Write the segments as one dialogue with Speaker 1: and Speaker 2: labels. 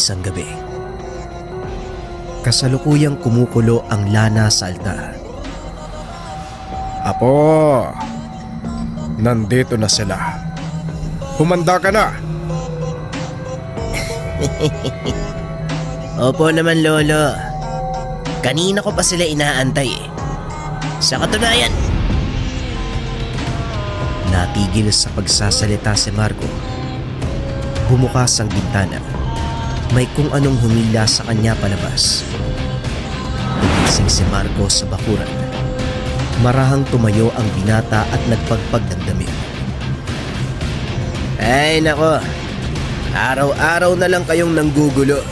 Speaker 1: isang gabi. Kasalukuyang kumukulo ang lana sa altar.
Speaker 2: Apo, nandito na sila. Humanda ka na.
Speaker 1: Opo naman, Lolo. Kanina ko pa sila inaantay eh. Sa katunayan, natigil sa pagsasalita si Marco. Bumukas ang bintana. May kung anong humila sa kanya palabas. Umising si Marco sa bakuran. Marahang tumayo ang binata at nagpagpag ng damit. Ay nako, araw-araw na lang kayong nanggugulo.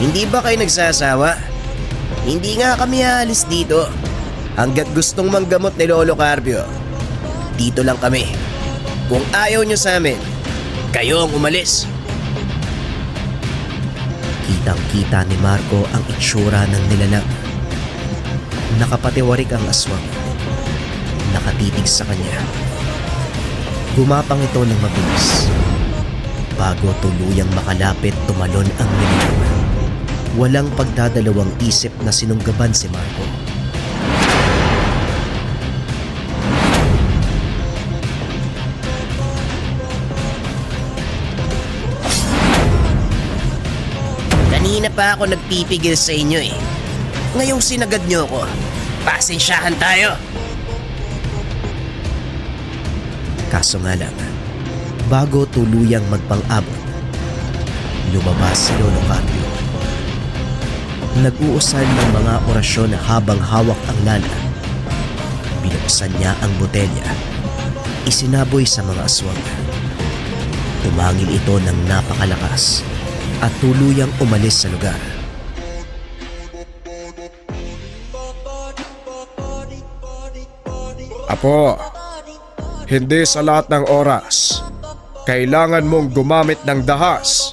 Speaker 1: Hindi ba kayo nagsasawa? Hindi nga kami aalis dito. Hanggat gustong manggamot ni Lolo Carpio. Dito lang kami. Kung ayaw nyo sa amin, kayo ang umalis. Kitang-kita ni Marco ang itsura ng nilalang. Nakapatiwarik ang aswang. Nakatitig sa kanya. Gumapang ito ng mabilis. Bago tuluyang makalapit tumalon ang nilalang. Walang pagdadalawang isip na sinunggaban si Marco. Kanina pa ako nagpipigil sa inyo eh. Ngayong sinagad niyo ako, pasensyahan tayo. Kaso nga lang, bago tuluyang magpang-abot, lumabas si Lolo Carpio. Nag-uusal ng mga orasyon habang hawak ang lana. Binuksan niya ang botelya. Isinaboy sa mga aswang. Umangil ito ng napakalakas at tuluyang umalis sa lugar.
Speaker 2: Apo, hindi sa lahat ng oras. Kailangan mong gumamit ng dahas.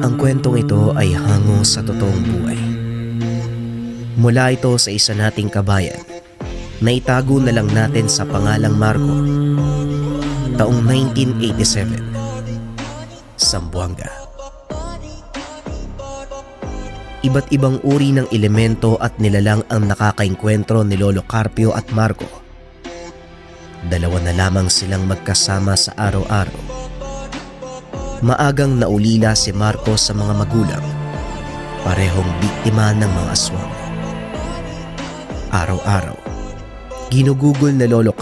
Speaker 1: Ang kwentong ito ay hango sa totoong buhay. Mula ito sa isa nating kabayan na itago na lang natin sa pangalang Marco taong 1987 Sambuanga. Iba't ibang uri ng elemento at nilalang ang nakakainkwentro ni Lolo Carpio at Marco. Dalawa na lamang silang magkasama sa araw-araw maagang naulila si Marco sa mga magulang, parehong biktima ng mga aswang. Araw-araw, ginugugol na Lolo